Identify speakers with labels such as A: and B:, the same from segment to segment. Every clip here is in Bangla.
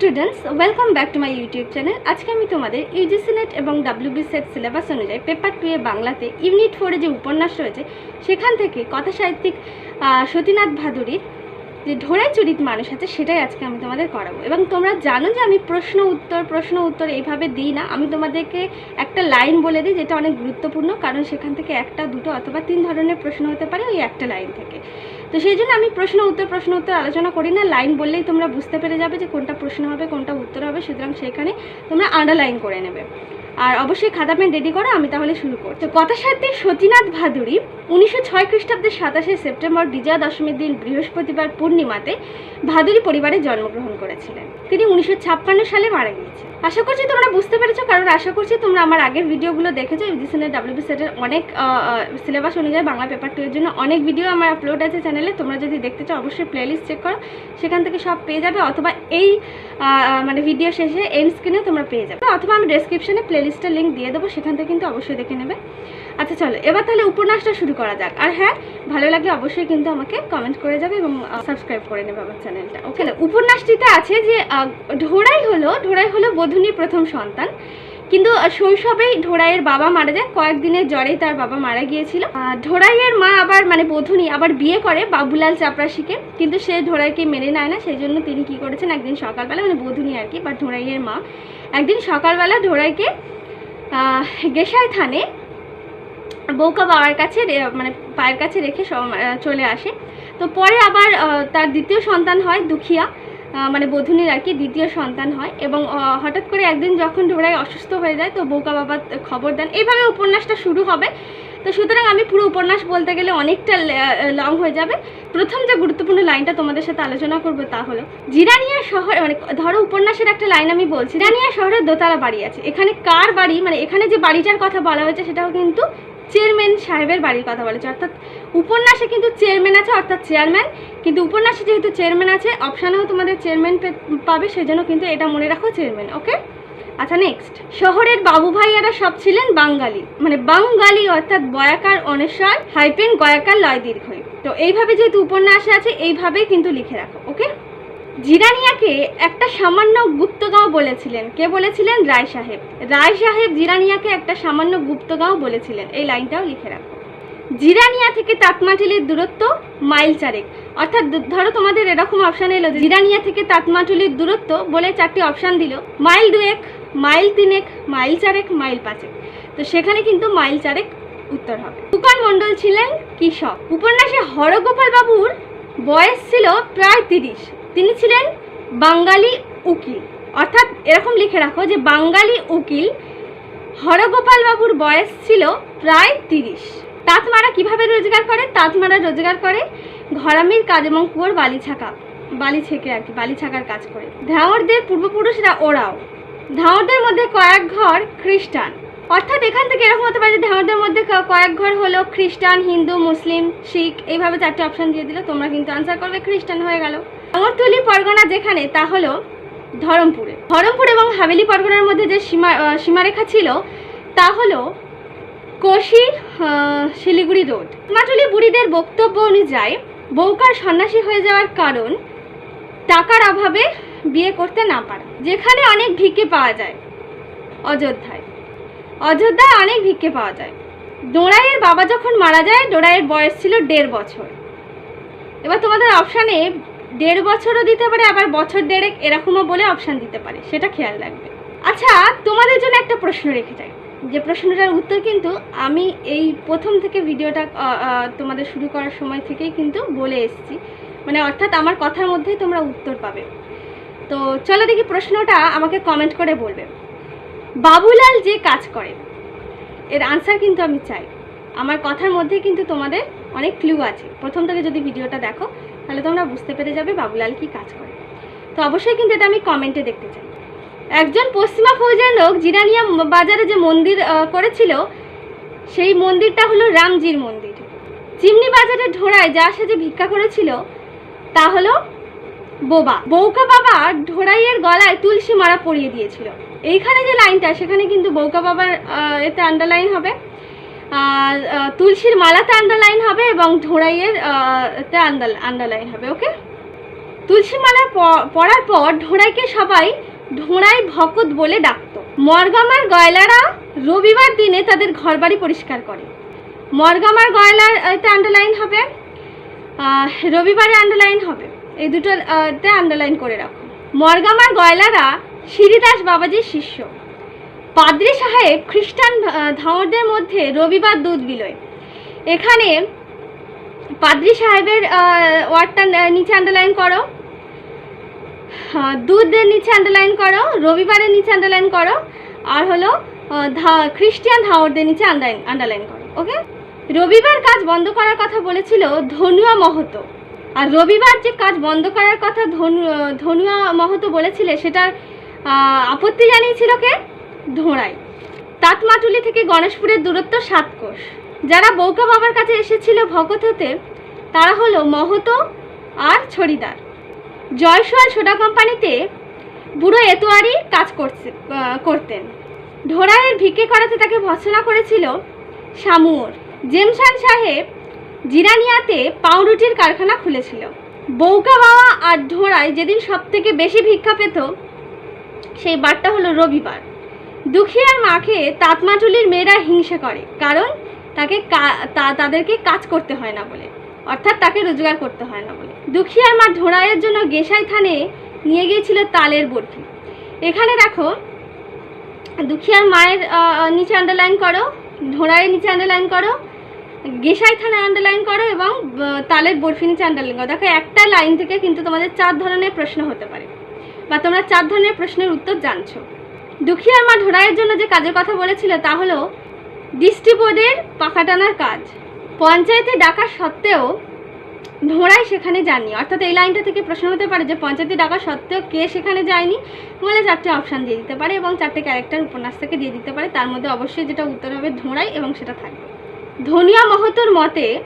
A: Students welcome back to my YouTube channel আজকে আমি তোমাদের ইউজিসি নেট এবং ডাব্লিউবি সেট সিলেবাস অনুযায়ী পেপার টু এ বাংলাতে ইউনিট ফোরে যে উপন্যাস রয়েছে, সেখান থেকে কথা সাহিত্যিক সতীনাথ ভাদুরীর যে ঢোড়াই চরিত মানুষ আছে, সেটাই আজকে আমি তোমাদের করাবো। এবং তোমরা জানো যে আমি প্রশ্ন উত্তর প্রশ্ন উত্তর এইভাবে দিই না। আমি তোমাদেরকে একটা লাইন বলে দিই, যেটা অনেক গুরুত্বপূর্ণ, কারণ সেখান থেকে একটা, দুটো অথবা তিন ধরনের প্রশ্ন হতে পারে ওই একটা লাইন থেকে। তো সেই জন্য আমি প্রশ্ন, উত্তর প্রশ্ন, উত্তর আলোচনা করি না। লাইন বললেই তোমরা বুঝতে পেরে যাবে যে কোনটা প্রশ্ন হবে, কোনটা উত্তর হবে। সুতরাং সেখানে তোমরা আন্ডারলাইন করে নেবে। আর অবশ্যই খাতা পেন রেডি করো, আমি তাহলে শুরু করি তো কথা সাহিত্যিক সতীনাথ ভাদুরী উনিশশো ছয় খ্রিস্টাব্দের সাতাশে সেপ্টেম্বর বিজয়া দশমীর দিন বৃহস্পতিবার পূর্ণিমাতে ভাদুরী পরিবারে জন্মগ্রহণ করেছিলেন। তিনি উনিশশো ছাপ্পান্ন সালে মারা গিয়েছেন আশা করছি তোমরা বুঝতে পেরেছ, কারণ আশা করছি তোমরা আমার আগের ভিডিওগুলো দেখেছ। ইউজিসিনের ডাব্লিউবি সেটের অনেক সিলেবাস অনুযায়ী বাংলা পেপার টু এর জন্য অনেক ভিডিও আমার আপলোড আছে চ্যানেলে তোমরা যদি দেখতে চাও, অবশ্যই প্লেলিস্ট চেক করো। সেখান থেকে সব পেয়ে যাবে, অথবা এই মানে ভিডিও শেষে এন্ড স্ক্রিনে তোমরা পেয়ে যাবে। অথবা আমি ডেসক্রিপশনে প্লেলিস্টের লিঙ্ক দিয়ে দেবো, সেখান থেকে কিন্তু অবশ্যই দেখে নেবে। আচ্ছা চলো, এবার তাহলে উপন্যাসটা শুরু করা যাক। আর হ্যাঁ ভালো লাগলে অবশ্যই কিন্তু আমাকে কমেন্ট করে যাবে এবং সাবস্ক্রাইব করে নেবে আমার চ্যানেলটা ওকে উপন্যাসটিতে আছে যে ঢোড়াই হলো ঢোড়াই হলো বধূনির প্রথম সন্তান। কিন্তু শৈশবেই ঢোড়াইয়ের বাবা মারা যায়। কয়েকদিনের জ্বরেই তার বাবা মারা গিয়েছিল। ঢোড়াইয়ের মা আবার মানে বধূনি, আবার বিয়ে করে বাবুলাল চাপরাশিকে। কিন্তু সে ঢোড়াইকে মেনে নেয় না, সেই জন্য তিনি কি করেছেন, একদিন সকালবেলা মানে বধূনি আর কি, বা ঢোড়াইয়ের মা, একদিন সকালবেলা ঢোড়াইকে গেসাই থানে বৌকা বাবার কাছে মানে পায়ের কাছে রেখে চলে আসে। তো পরে আবার তার দ্বিতীয় সন্তান হয় দুখিয়া। মানে বধূনির আর কি দ্বিতীয় সন্তান হয় এবং হঠাৎ করে একদিন যখন ঢোড়াই অসুস্থ হয়ে যায়, তো বউকা বাবা খবর দেন। এইভাবে উপন্যাসটা শুরু হবে। তো সুতরাং আমি পুরো উপন্যাস বলতে গেলে অনেকটা লং হয়ে যাবে। প্রথম যে গুরুত্বপূর্ণ লাইনটা তোমাদের সাথে আলোচনা করব তা হলো, জিরানিয়া শহর মানে ধরো উপন্যাসের একটা লাইন আমি বলছি, জিরানিয়া শহরে দোতলা বাড়ি আছে। এখানে কার বাড়ি? মানে এখানে যে বাড়িটার কথা বলা হয়েছে, সেটাও কিন্তু চেয়ারম্যান সাহেবের বাড়ির কথা বলেছে। অর্থাৎ উপন্যাসে কিন্তু চেয়ারম্যান আছে, অর্থাৎ চেয়ারম্যান। কিন্তু উপন্যাসে যেহেতু চেয়ারম্যান আছে অপশানেও তোমাদের চেয়ারম্যান পাবে, সেজন্য কিন্তু এটা মনে রাখো চেয়ারম্যান ওকে আচ্ছা নেক্সট শহরের বাবু ভাইয়ারা সব ছিলেন বাঙালি। মানে বাঙালি, অর্থাৎ বয়াকার অনস্বর হাইপেন গয়াকার লয় দীর্ঘই তো এইভাবে যেহেতু উপন্যাসে আছে, এইভাবেই কিন্তু লিখে রাখো ওকে জিরানিয়াকে একটা সামান্য গুপ্তগাঁও বলেছিলেন। কে বলেছিলেন? রায় সাহেব। রায় সাহেব জিরানিয়াকে একটা সামান্য গুপ্তগাঁও বলেছিলেন। এই লাইনটাও লিখে রাখো। জিরানিয়া থেকে তাতমাটুলির দূরত্ব মাইল চারেক। অর্থাৎ ধরো তোমাদের এরকম অপশান এলো জিরানিয়া থেকে তাতমাটুলির দূরত্ব বলে চারটি অপশান দিল। মাইল দুয়েক, মাইল তিনেক, মাইল চারেক, মাইল পাঁচেক। তো সেখানে কিন্তু মাইল চারেক উত্তর হবে। তুকান মণ্ডল ছিলেন কৃষক। উপন্যাসে হরগোপাল বাবুর বয়স ছিল প্রায় তিরিশ। তিনি ছিলেন বাঙালি উকিল। অর্থাৎ এরকম লিখে রাখো যে বাঙালি উকিল হরগোপাল বাবুর বয়স ছিল প্রায় তিরিশ। তাঁত মারা কীভাবে রোজগার করে? তাঁতমারা রোজগার করে ঘরামির কাজ এবং কুয়োর বালি ছাকা, বালি ছেঁকে আর কি, বালি ছাকার কাজ করে। ধাঁওয়ারদের পূর্বপুরুষরা ওরাও। ধাঁওয়ারদের মধ্যে কয়েক ঘর খ্রিস্টান। অর্থাৎ এখান থেকে এরকম হতে পারে যে ধাঁওয়ারদের মধ্যে কয়েক ঘর হলো খ্রিস্টান, হিন্দু, মুসলিম, শিখ। এইভাবে চারটে অপশান দিয়ে দিল, তোমরা কিন্তু আনসার করবে, খ্রিস্টান হয়ে গেল। আমরতুলি পরগনা যেখানে, তা হলো ধরমপুরে। ধরমপুর এবং হাভেলি পরগনার মধ্যে যে সীমা সীমারেখা ছিল, তা হলো কোশি শিলিগুড়ি রোড। মাটুলি বুড়িদের বক্তব্য অনুযায়ী বৌকার সন্ন্যাসী হয়ে যাওয়ার কারণ টাকার অভাবে বিয়ে করতে না পারা। যেখানে অনেক ভিক্ষে পাওয়া যায় অযোধ্যায়। অযোধ্যায় অনেক ভিক্ষে পাওয়া যায়। ডোড়াইয়ের বাবা যখন মারা যায় ডোড়াইয়ের বয়স ছিল দেড় বছর। এবার তোমাদের অপশানে দেড় বছরও দিতে পারে, আবার বছর দেড়েক এরকমও বলে অপশান দিতে পারে, সেটা খেয়াল রাখবে। আচ্ছা তোমাদের জন্য একটা প্রশ্ন রেখে যাই। যে প্রশ্নটার উত্তর কিন্তু আমি এই প্রথম থেকে ভিডিওটা তোমাদের শুরু করার সময় থেকেই কিন্তু বলে এসেছি। মানে অর্থাৎ আমার কথার মধ্যেই তোমরা উত্তর পাবে। তো চলো দেখি প্রশ্নটা আমাকে কমেন্ট করে বলবে। বাবুলাল যে কাজ করে, এর আনসার কিন্তু আমি চাই। আমার কথার মধ্যে কিন্তু তোমাদের অনেক ক্লু আছে। প্রথম থেকে যদি ভিডিওটা দেখো তাহলে তোমরা বুঝতে পেরে যাবে বাবুলাল কি কাজ করে। তো অবশ্যই কিন্তু এটা আমি কমেন্টে দেখতে চাই। একজন পশ্চিমা ফৌজের লোক, জিরানিয়া বাজারে যে মন্দির করেছিল, সেই মন্দিরটা হলো রামজির মন্দির। চিমনি বাজারে ঢোড়ায় যা সে যে ভিক্ষা করেছিল, তা হলো বোবা। বৌকা বাবা ঢোড়াইয়ের গলায় তুলসী মারা পরিয়ে দিয়েছিল। এইখানে যে লাইনটা, সেখানে কিন্তু বৌকা বাবার এতে আন্ডারলাইন হবে। তুলসীর মালাতে আন্ডারলাইন হবে এবং ঢোড়াইয়ের তে আন্ডারলাইন হবে ওকে তুলসীমালা প- পড়ার পর ঢোড়াইকে সবাই ঢোড়াই ভকত বলে ডাকতো। মরগামার গয়লারা রবিবার দিনে তাদের ঘরবাড়ি পরিষ্কার করে। মরগামার গয়লার এতে আন্ডারলাইন হবে রবিবারে আন্ডারলাইন হবে। এই দুটো আহ, তে আন্ডারলাইন করে রাখো। মরগামার গয়লারা শ্রীদাস বাবাজির শিষ্য। পাদ্রি সাহেব খ্রিস্টান ধাঁড়দের মধ্যে রবিবার দুধ বিলয়। এখানে পাদ্রি সাহেবের ওয়ার্ডটা নিচে আন্ডারলাইন করো। দুধের নিচে আন্ডারলাইন করো রবিবারের নিচে আন্ডারলাইন করো আর হলো আহ, ধা- খ্রিস্টিয়ান ধাঁড়দের নিচে আন্ডারলাইন আন্ডারলাইন করো ওকে রবিবার কাজ বন্ধ করার কথা বলেছিল ধনুয়া মহতো। আর রবিবার যে কাজ বন্ধ করার কথা ধনু ধনুয়া মহতো বলেছিলে সেটার আপত্তি জানিয়েছিল কে? ধোঁড়াই তাঁতমাটুলি থেকে গণেশপুরের দূরত্ব সাত কোষ। যারা বৌকা বাবার কাছে এসেছিল ভকত হতে, তারা হলো মহতো আর ছড়িদার। জয়সওয়াল সোডা কোম্পানিতে বুড়ো এতোয়ারি কাজ করছে করতেন। ঢোড়াইয়ের ভিক্ষে করাতে তাকে ভৎসনা করেছিল শামুর। জেমসান সাহেব জিরানিয়াতে পাউরুটির কারখানা খুলেছিল। বৌকা বাবা আর ঢোড়াই যেদিন সব থেকে বেশি ভিক্ষা পেত, সেই বারটা হলো রবিবার। দুখিয়ার মাকে তাতমাটুলির মেয়েরা হিংসে করে, কারণ তাকে তাদেরকে কাজ করতে হয় না বলে, অর্থাৎ তাকে রোজগার করতে হয় না বলে। দুখিয়ার মা ঢোড়াইয়ের জন্য গেসাই থানে নিয়ে গিয়েছিল তালের বরফি। এখানে দেখো দুখিয়ার মায়ের নিচে আন্ডারলাইন করো, ঢোড়াইয়ের নিচে আন্ডারলাইন করো, গেসাই থানায় আন্ডারলাইন করো এবং তালের বরফি নিচে আন্ডারলাইন করো। দেখো, একটা লাইন থেকে কিন্তু তোমাদের চার ধরনের প্রশ্ন হতে পারে, বা তোমরা চার ধরনের প্রশ্নের উত্তর জানছো। দুখিয়ার মা ঢোড়াইয়ের জন্য যে কাজের কথা বলেছিল তা হলো ডিস্ট্রি পাখা টানার কাজ। পঞ্চায়েতে ডাকা সত্ত্বেও ঢোড়াই সেখানে যাননি। অর্থাৎ এই লাইনটা থেকে প্রশ্ন হতে পারে যে পঞ্চায়েতে ডাকা সত্ত্বেও কে সেখানে যায়নি? বলে চারটে অপশান দিয়ে দিতে পারে এবং চারটে ক্যারেক্টার উপন্যাস থেকে দিয়ে দিতে পারে। তার মধ্যে অবশ্যই যেটা উত্তর হবে ধোঁড়াই এবং সেটা থাকবে। ধনিয়া মহতোর মতে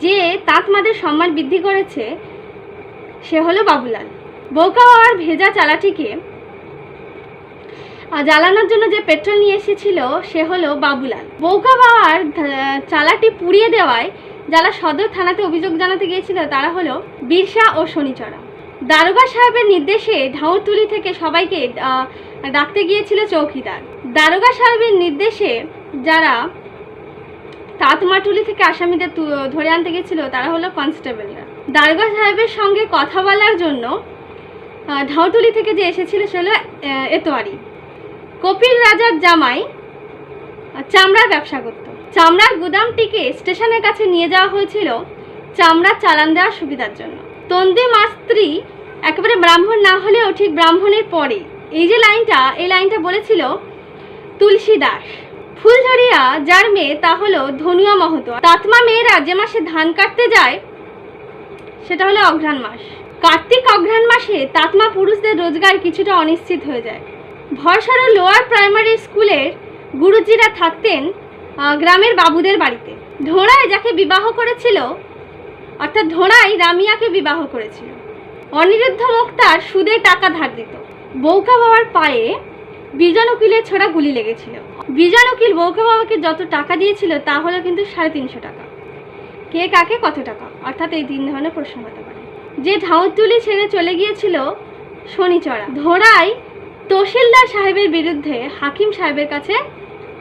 A: যে তাঁতমাদের সম্মান বৃদ্ধি করেছে সে হলো বাবুলাল। বৌকা বাবার ভেজা চালাটিকে জ্বালানোর জন্য যে পেট্রোল নিয়ে এসেছিল সে হলো বাবুলাল। বৌকা বাবার চালাটি পুড়িয়ে দেওয়ায় যারা সদর থানাতে অভিযোগ জানাতে গিয়েছিল তারা হলো বিরসা ও শনিচড়া। দারোগা সাহেবের নির্দেশে ঢাউতুলি থেকে সবাইকে ডাকতে গিয়েছিল চৌকিদার। দারোগা সাহেবের নির্দেশে যারা তাঁতমাটুলি থেকে আসামিদের ধরে আনতে গেছিল তারা হলো কনস্টেবলরা। দারোগা সাহেবের সঙ্গে কথা বলার জন্য আহ, ঢাউটুলি থেকে যে এসেছিল সে হলো এতোয়ারি। কপিল রাজার জামাই চামড়ার ব্যবসা করত। চামড়ার গুদামটিকে স্টেশনের কাছে নিয়ে যাওয়া হয়েছিল চামড়া চালান দেওয়ার সুবিধার জন্য। তন্দি মাস্ত্রী একেবারে ব্রাহ্মণ না হলেও ঠিক ব্রাহ্মণের পরে এই যে লাইনটা, এই লাইনটা বলেছিল তুলসী দাস ফুলঝরিয়া যার মেয়ে, তা হলো ধনুয়া মহতো তাতমা মেয়েরা যে মাসে ধান কাটতে যায়, সেটা হলো অঘ্রাণ মাস। কার্তিক অঘ্রাণ মাসে তাতমা পুরুষদের রোজগার কিছুটা অনিশ্চিত হয়ে যায়। ভরসর লোয়ার প্রাইমারি স্কুলের গুরুজিরা থাকতেন গ্রামের বাবুদের বাড়িতে। ধোড়ায় যাকে বিবাহ করেছিল, অর্থাৎ ধোড়াই রামিয়াকে বিবাহ করেছিল। অনিরুদ্ধ মুক্তার সুদে টাকা ধার দিত। বৌকা বাবার পায়ে বিজন উকিলের ছোড়া গুলি লেগেছিল। বিজন উকিল বৌকা বাবাকে যত টাকা দিয়েছিল, তা হলো কিন্তু সাড়ে তিনশো টাকা। কে কাকে কত টাকা? অর্থাৎ এই তিন ধরনের প্রশ্ন হতে পারে। যে ঢাউতুলি ছেড়ে চলে গিয়েছিল শনিচড়া। ধোড়াই তহসিলদার সাহেবের বিরুদ্ধে হাকিম সাহেবের কাছে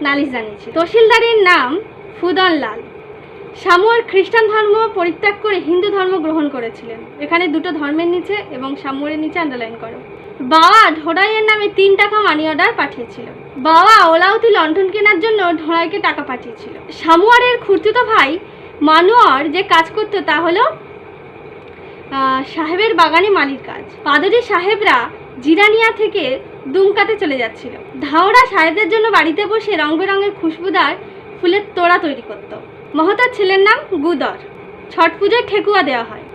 A: নালিশ জানিয়েছিল তহসিলদারের নাম ফুদন লাল সামুয়ার খ্রিস্টান ধর্ম পরিত্যাগ করে হিন্দু ধর্ম গ্রহণ করেছিলেন। এখানে দুটো ধর্মের নিচে এবং সামুয়ারের নিচে আন্ডারলাইন করো। বাবা ঢোড়াইয়ের নামে তিন টাকা মানি অর্ডার পাঠিয়েছিল। বাবা ওলাউতি লন্ঠন কেনার জন্য ঢোড়াইকে টাকা পাঠিয়েছিল। সামুয়ারের খুর্তুতো ভাই মানুয়ার যে কাজ করতো তা হলো সাহেবের বাগানে মালির কাজ। পাদরি সাহেবরা জিরানিয়া থেকে দুমকাতে চলে যাচ্ছিল। ধাওড়া সাহেবদের জন্য বাড়িতে বসে রং বেরঙের খুশবুদার ফুলের তোড়া তৈরি করত। মহতার ছেলের নাম গুদর। ছট পুজোয় ঠেকুয়া দেওয়া হয়।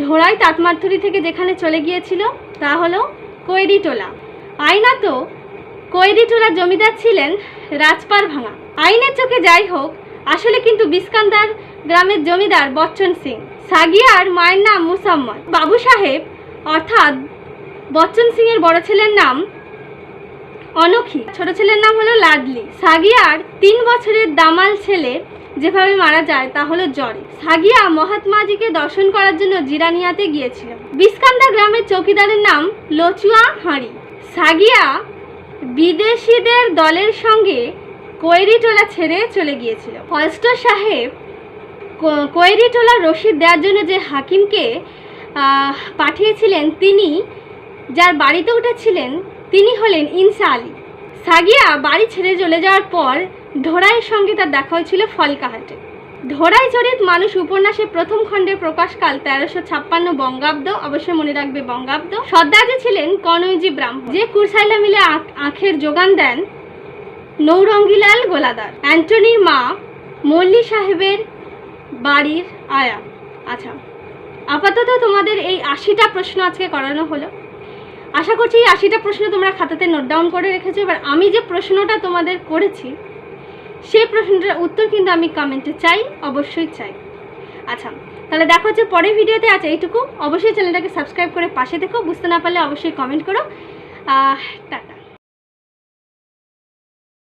A: ঢোড়াই তাঁতমারথুরি থেকে যেখানে চলে গিয়েছিল, তা হলো কৈরিটোলা। আইনা তো কৈরিটোলার জমিদার ছিলেন রাজপার ভাঙা। আইনের চোখে যাই হোক, আসলে কিন্তু বিস্কান্দার গ্রামের জমিদার বচ্চন সিং। সাগিয়ার মায়ের নাম মুসাম্মদ বাবু সাহেব, অর্থাৎ বচ্চন সিং এর বড় ছেলের নাম অনখি, ছোট ছেলের নাম হলো লাডলি সাগিয়ার তিন বছরের দামাল ছেলে যেভাবে মারা যায় তা হলো জ্বরে। সাগিয়া মহাত্মাজিকে দর্শন করার জন্য জিরানিয়াতে গিয়েছিল বিস্কান্দা গ্রামের চৌকিদারের নাম লচুয়া হাঁড়ি। সাগিয়া বিদেশিদের দলের সঙ্গে কৈরিটোলা ছেড়ে চলে গিয়েছিল। ফলস্টর সাহেব কো- কৈরিটোলার রসিদ দেওয়ার জন্য যে হাকিমকে পাঠিয়েছিলেন তিনি, যার বাড়িতে উঠেছিলেন তিনি হলেন ইনসা আলী। সাগিয়া বাড়ি ছেড়ে চলে যাওয়ার পর ধোড়াইয়ের সঙ্গে তার দেখা হয়েছিল ফলকাহাটে। ধোড়াই চরিত মানুষ উপন্যাসের প্রথম খণ্ডের প্রকাশকাল তেরোশো ছাপ্পান্ন বঙ্গাব্দ, অবশ্যই মনে রাখবে বঙ্গাব্দ। সর্দারজি ছিলেন কনৌজি ব্রাহ্মণ, যে কুরসাইলা মিলে আখ- আখের যোগান দেন নৌরঙ্গিলাল গোলাদার। অ্যান্টনির মা মল্লি সাহেবের বাড়ির আয়া। আচ্ছা আপাতত তোমাদের এই আশিটা প্রশ্ন আজকে করানো হলো। আশা করছি এই আশিটা প্রশ্ন তোমরা খাতাতে নোট ডাউন করে রেখেছো। এবার আমি যে প্রশ্নটা তোমাদের করেছি, সেই প্রশ্নটার উত্তর কিন্তু আমি কমেন্টে চাই, অবশ্যই চাই। আচ্ছা তাহলে দেখো হচ্ছে পরের ভিডিওতে। আছে এইটুকু। অবশ্যই চ্যানেলটাকে সাবস্ক্রাইব করে পাশে দেখো বুঝতে না পারলে অবশ্যই কমেন্ট করো। টাটা।